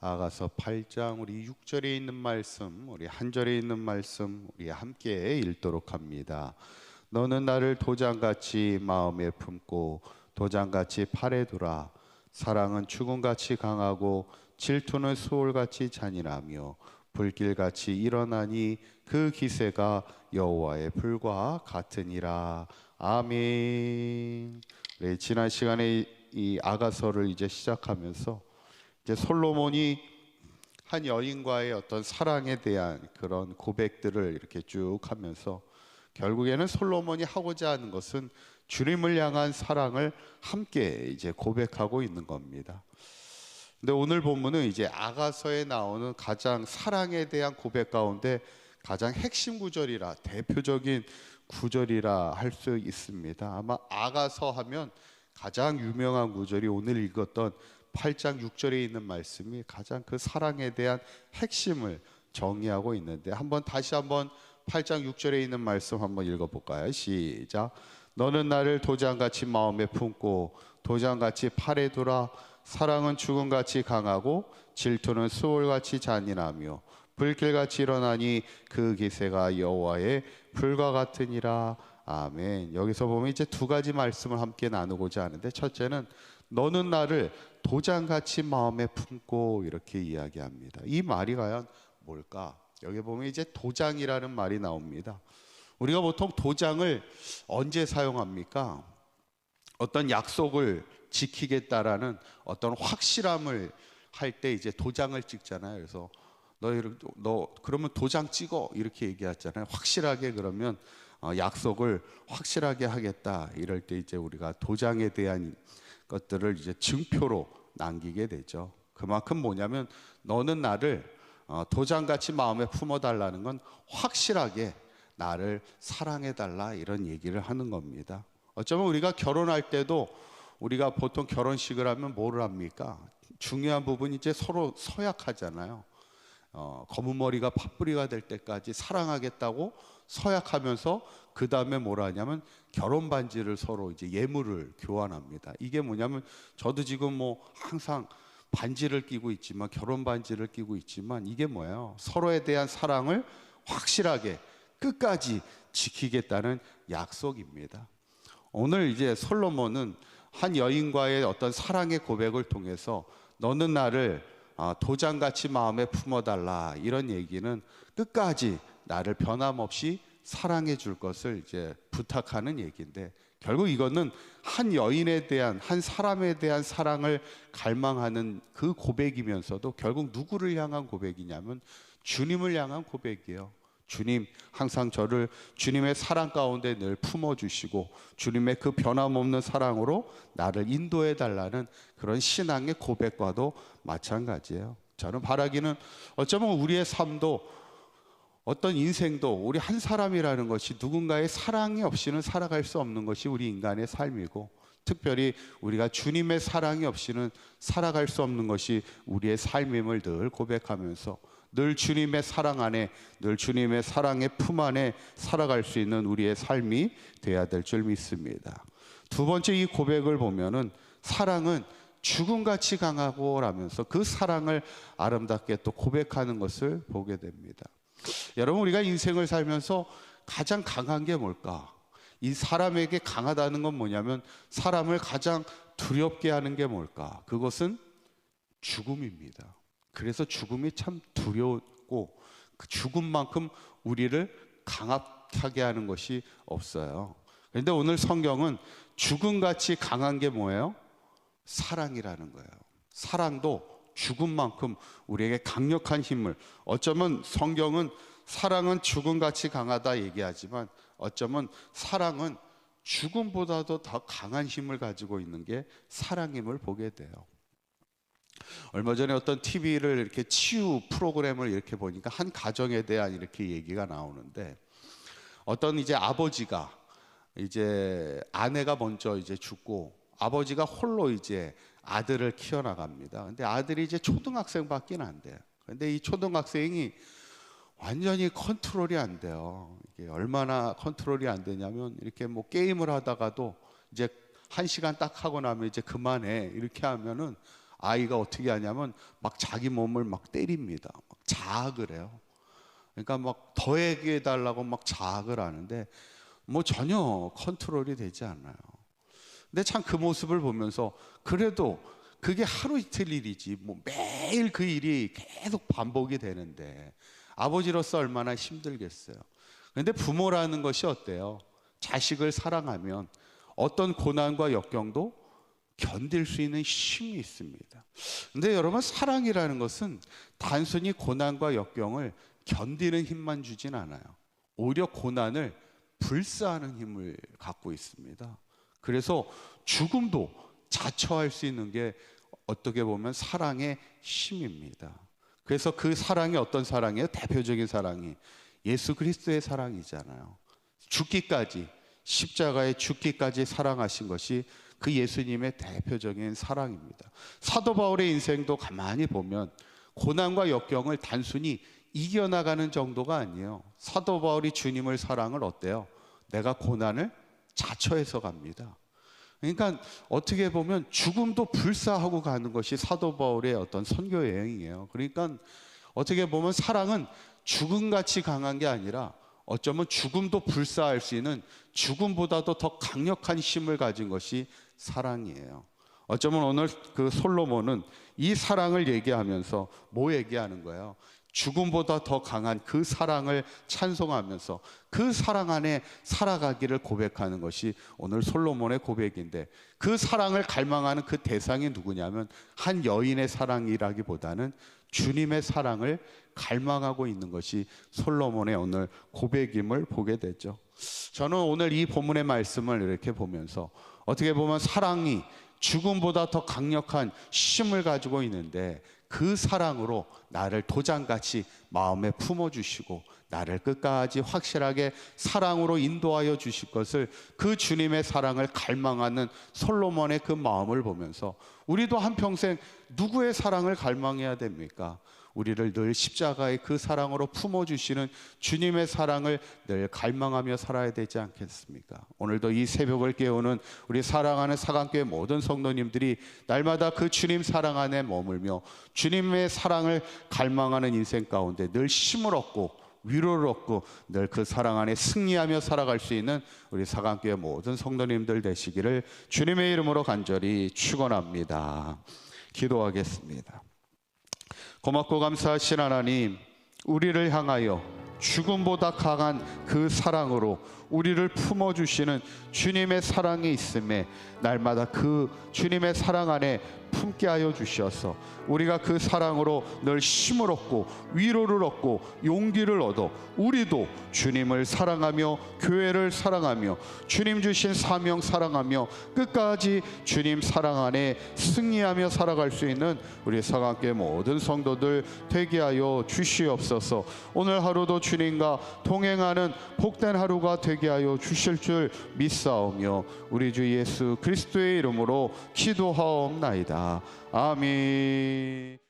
아가서 8장 우리 6절에 있는 말씀, 우리 한 절에 있는 말씀 우리 함께 읽도록 합니다. 너는 나를 도장같이 마음에 품고 도장같이 팔에 두라. 사랑은 죽음같이 강하고 질투는 수월같이 잔인하며 불길같이 일어나니 그 기세가 여호와의 불과 같으니라. 아멘. 네, 지난 시간에 이 아가서를 이제 시작하면서 이제 솔로몬이 한 여인과의 어떤 사랑에 대한 그런 고백들을 이렇게 쭉 하면서 결국에는 솔로몬이 하고자 하는 것은 주님을 향한 사랑을 함께 이제 고백하고 있는 겁니다. 근데 오늘 본문은 이제 아가서에 나오는 가장 사랑에 대한 고백 가운데 가장 핵심 구절이라 대표적인 구절이라 할 수 있습니다. 아마 아가서 하면 가장 유명한 구절이 오늘 읽었던 8장 6절에 있는 말씀이 가장 그 사랑에 대한 핵심을 정의하고 있는데 한번 다시 한번 8장 6절에 있는 말씀 한번 읽어볼까요? 시작. 너는 나를 도장같이 마음에 품고 도장같이 팔에 두라. 사랑은 죽음같이 강하고 질투는 수월같이 잔인하며 불길같이 일어나니 그 기세가 여호와의 불과 같으니라. 아멘. 여기서 보면 이제 두 가지 말씀을 함께 나누고자 하는데 첫째는 너는 나를 도장같이 마음에 품고 이렇게 이야기합니다. 이 말이 과연 뭘까? 여기 보면 이제 도장이라는 말이 나옵니다. 우리가 보통 도장을 언제 사용합니까? 어떤 약속을 지키겠다라는 어떤 확실함을 할 때 이제 도장을 찍잖아요. 그래서 너, 너 그러면 도장 찍어 이렇게 얘기하잖아요. 확실하게 그러면 어, 약속을 확실하게 하겠다 이럴 때 이제 우리가 도장에 대한 것들을 이제 증표로 남기게 되죠. 그만큼 뭐냐면 너는 나를 어, 도장같이 마음에 품어달라는 건 확실하게 나를 사랑해달라 이런 얘기를 하는 겁니다. 어쩌면 우리가 결혼할 때도 우리가 보통 결혼식을 하면 뭐를 합니까? 중요한 부분 이제 서로 서약하잖아요. 어, 검은 머리가 팥뿌리가 될 때까지 사랑하겠다고 서약하면서 그 다음에 뭐라 하냐면 결혼 반지를 서로 이제 예물을 교환합니다. 이게 뭐냐면 저도 지금 뭐 항상 반지를 끼고 있지만 결혼 반지를 끼고 있지만 이게 뭐예요? 서로에 대한 사랑을 확실하게 끝까지 지키겠다는 약속입니다. 오늘 이제 솔로몬은 한 여인과의 어떤 사랑의 고백을 통해서 너는 나를 아, 도장같이 마음에 품어달라 이런 얘기는 끝까지 나를 변함없이 사랑해 줄 것을 이제 부탁하는 얘기인데 결국 이거는 한 여인에 대한 한 사람에 대한 사랑을 갈망하는 그 고백이면서도 결국 누구를 향한 고백이냐면 주님을 향한 고백이에요. 주님 항상 저를 주님의 사랑 가운데 늘 품어 주시고 주님의 그 변함없는 사랑으로 나를 인도해 달라는 그런 신앙의 고백과도 마찬가지예요. 저는 바라기는 어쩌면 우리의 삶도 어떤 인생도 우리 한 사람이라는 것이 누군가의 사랑이 없이는 살아갈 수 없는 것이 우리 인간의 삶이고 특별히 우리가 주님의 사랑이 없이는 살아갈 수 없는 것이 우리의 삶임을 늘 고백하면서 늘 주님의 사랑 안에 늘 주님의 사랑의 품 안에 살아갈 수 있는 우리의 삶이 돼야 될 줄 믿습니다. 두 번째 이 고백을 보면은 사랑은 죽음같이 강하고 라면서 그 사랑을 아름답게 또 고백하는 것을 보게 됩니다. 여러분 우리가 인생을 살면서 가장 강한 게 뭘까? 이 사람에게 강하다는 건 뭐냐면 사람을 가장 두렵게 하는 게 뭘까? 그것은 죽음입니다. 그래서 죽음이 참 두렵고 그 죽음만큼 우리를 강하게 하는 것이 없어요. 그런데 오늘 성경은 죽음같이 강한 게 뭐예요? 사랑이라는 거예요. 사랑도 죽음만큼 우리에게 강력한 힘을 어쩌면 성경은 사랑은 죽음같이 강하다 얘기하지만 어쩌면 사랑은 죽음보다도 더 강한 힘을 가지고 있는 게 사랑임을 보게 돼요. 얼마 전에 어떤 TV를 이렇게 치유 프로그램을 이렇게 보니까 한 가정에 대한 이렇게 얘기가 나오는데 어떤 이제 아버지가 이제 아내가 먼저 이제 죽고 아버지가 홀로 이제 아들을 키워나갑니다. 근데 아들이 이제 초등학생밖에 안 돼요. 근데 이 초등학생이 완전히 컨트롤이 안 돼요. 이게 얼마나 컨트롤이 안 되냐면 이렇게 뭐 게임을 하다가도 이제 한 시간 딱 하고 나면 이제 그만해 이렇게 하면은 아이가 어떻게 하냐면 막 자기 몸을 막 때립니다. 막 자학을 해요. 그러니까 막 더해게 달라고 막 자학을 하는데 뭐 전혀 컨트롤이 되지 않아요. 근데 참 그 모습을 보면서 그래도 그게 하루 이틀 일이지 뭐 매일 그 일이 계속 반복이 되는데 아버지로서 얼마나 힘들겠어요. 근데 부모라는 것이 어때요? 자식을 사랑하면 어떤 고난과 역경도 견딜 수 있는 힘이 있습니다. 근데 여러분 사랑이라는 것은 단순히 고난과 역경을 견디는 힘만 주진 않아요. 오히려 고난을 불사하는 힘을 갖고 있습니다. 그래서 죽음도 자처할 수 있는 게 어떻게 보면 사랑의 힘입니다. 그래서 그 사랑이 어떤 사랑이에요? 대표적인 사랑이 예수 그리스도의 사랑이잖아요. 죽기까지 십자가에 죽기까지 사랑하신 것이 그 예수님의 대표적인 사랑입니다. 사도 바울의 인생도 가만히 보면 고난과 역경을 단순히 이겨나가는 정도가 아니에요. 사도 바울이 주님을 사랑을 어때요? 내가 고난을 자처해서 갑니다. 그러니까 어떻게 보면 죽음도 불사하고 가는 것이 사도 바울의 어떤 선교 여행이에요. 그러니까 어떻게 보면 사랑은 죽음같이 강한 게 아니라 어쩌면 죽음도 불사할 수 있는 죽음보다도 더 강력한 힘을 가진 것이 사랑이에요. 어쩌면 오늘 그 솔로몬은 이 사랑을 얘기하면서 뭐 얘기하는 거예요? 죽음보다 더 강한 그 사랑을 찬송하면서 그 사랑 안에 살아가기를 고백하는 것이 오늘 솔로몬의 고백인데 그 사랑을 갈망하는 그 대상이 누구냐면 한 여인의 사랑이라기보다는 주님의 사랑을 갈망하고 있는 것이 솔로몬의 오늘 고백임을 보게 되죠. 저는 오늘 이 본문의 말씀을 이렇게 보면서 어떻게 보면 사랑이 죽음보다 더 강력한 힘을 가지고 있는데 그 사랑으로 나를 도장같이 마음에 품어주시고 나를 끝까지 확실하게 사랑으로 인도하여 주실 것을 그 주님의 사랑을 갈망하는 솔로몬의 그 마음을 보면서 우리도 한평생 누구의 사랑을 갈망해야 됩니까? 우리를 늘 십자가의 그 사랑으로 품어주시는 주님의 사랑을 늘 갈망하며 살아야 되지 않겠습니까? 오늘도 이 새벽을 깨우는 우리 사랑하는 사강교회 모든 성도님들이 날마다 그 주님 사랑 안에 머물며 주님의 사랑을 갈망하는 인생 가운데 늘 힘을 얻고 위로를 얻고 늘 그 사랑 안에 승리하며 살아갈 수 있는 우리 사강교회 모든 성도님들 되시기를 주님의 이름으로 간절히 축원합니다. 기도하겠습니다. 고맙고 감사하신 하나님, 우리를 향하여 죽음보다 강한 그 사랑으로 우리를 품어주시는 주님의 사랑이 있음에 날마다 그 주님의 사랑 안에 품게 하여 주셔서 우리가 그 사랑으로 늘 힘을 얻고 위로를 얻고 용기를 얻어 우리도 주님을 사랑하며 교회를 사랑하며 주님 주신 사명 사랑하며 끝까지 주님 사랑 안에 승리하며 살아갈 수 있는 우리 사각계 모든 성도들 되게 하여 주시옵소서 오늘 하루도 주님과 동행하는 복된 하루가 되게 하여 주실 줄 믿사오며 우리 주 예수 그리스도의 이름으로 기도하옵나이다. 아멘.